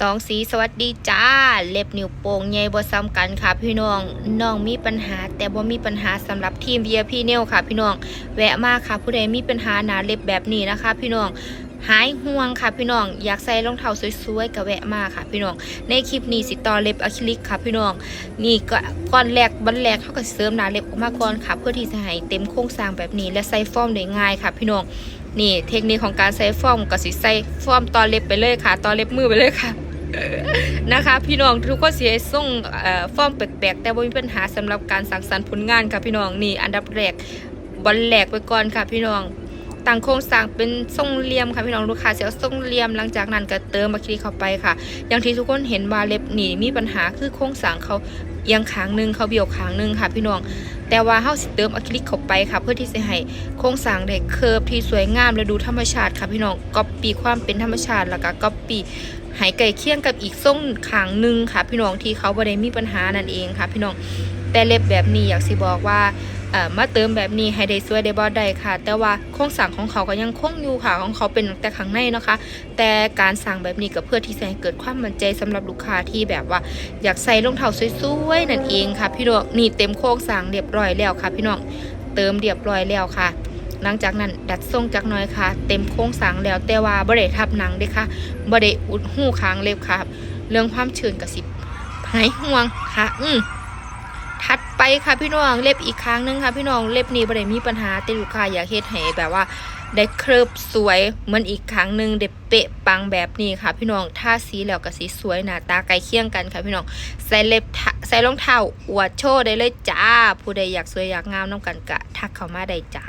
สองสีสวัสดีจ้า เล็บนิ้วโป้งใหญ่บ่ซ้ำกันค่ะพี่น้องน้องมีปัญหา แต่บ่มีปัญหาสำหรับทีม VIP เนลค่ะ พี่น้องแวะมาค่ะ ผู้ใดมีปัญหาหนาเล็บแบบนี้นะคะ พี่น้องหายห่วงค่ะพี่น้องอยากใส่รองเท้าสวยๆก็แวะมาค่ะ พี่น้องในคลิปนี้สิต่อเล็บอะคริลิกค่ะ พี่น้องนี่ก็ก้อนแรกบันแรกเขาก็เสริมหนาเล็บออกมาก่อนค่ะ เพื่อที่จะให้เต็มโครงสร้างแบบนี้ และใส่ฟอร์มได้ง่ายค่ะ พี่น้องนี่เทคนิคของการใส่ฟอร์มก็สิใส่ฟอร์มตอนเล็บไปเลยค่ะตอนเล็บมือไปเลยค่ะ นะคะ พี่น้องทุกคนเสียส่งเอ่อฟอร์มแปลกๆแต่ว่ามีปัญหาสำหรับการสังสรรค์ผลงานค่ะพี่น้องนี่อันดับแรกบอลแหลกไปก่อนค่ะพี่น้องต่างโครงสร้างเป็นทรงเหลี่ยมค่ะพี่น้องลูกค้าเสียทรงเหลี่ยมหลังจากนั้นก็เติมมาคลีเข้าไปค่ะ อย่างที่ทุกคนเห็นว่าเล็บหนีมีปัญหาคือโครงสร้างเขา เอียงขางหนึงเขาเบี้ยวขางหนึงค่ะพี่น้อง แต่ว่าเฮาสิเติมอะคริลิกเข้าไปค่ะ เพื่อที่จะให้โครงสร้างได้เคิร์ฟที่สวยงามและดูธรรมชาติค่ะพี่น้องก๊อปปี้ความเป็นธรรมชาติแล้วก็ก๊อปปี้หายใกล้เคียงกับอีกส้งขางหนึงค่ะ พี่น้องที่เขาบ่ได้มีปัญหานั่นเองค่ะ พี่น้องแต่เล็บแบบนี้อยากสิบอกว่า มาเติมแบบนี้ให้ได้สวยได้บ่ได้ค่ะ แต่ว่าโครงสร้างของเขาก็ยังคงอยู่ค่ะของเขาเป็นแต่ข้างในเนาะคะ แต่การสั่งแบบนี้ก็เพื่อที่จะให้เกิดความมั่นใจสำหรับลูกค้าที่แบบว่า อยากใส่รองเท้าสวยๆนั่นเองค่ะ พี่น้องนี่เต็มโครงสร้างเรียบร้อยแล้วค่ะ พี่น้องเติมเรียบร้อยแล้วค่ะหลังจากนั้นดัดทรงจักน่อยค่ะ เต็มโครงสร้างแล้วแต่ว่าบ่ได้ทับหนังเด้ค่ะบ่ได้อุดหูค้างเล็บค่ะ เรื่องความชื้นกับสิบหายห่วงค่ะ อืม ถัดไปค่ะพี่น้องเล็บอีกครั้งหนึงค่ะพี่น้องเล็บนี้บ่ได้มีปัญหาแต่ลูกค้าอยากเฮ็ดให้แบบว่าได้เคลิบสวยเหมือนอีกครั้งหนึ่งเดบเปะปังแบบนี้ค่ะ พี่น้องท่าสีแล้วก็สีสวยหน้าตาใกล้เคียงกันค่ะพี่น้องใส่เล็บใส่รองเท้าอวดโชว์ได้เลยจ้า ผู้ใดอยากสวยอยากงามน้องกันกะทักเข้ามาได้จ้า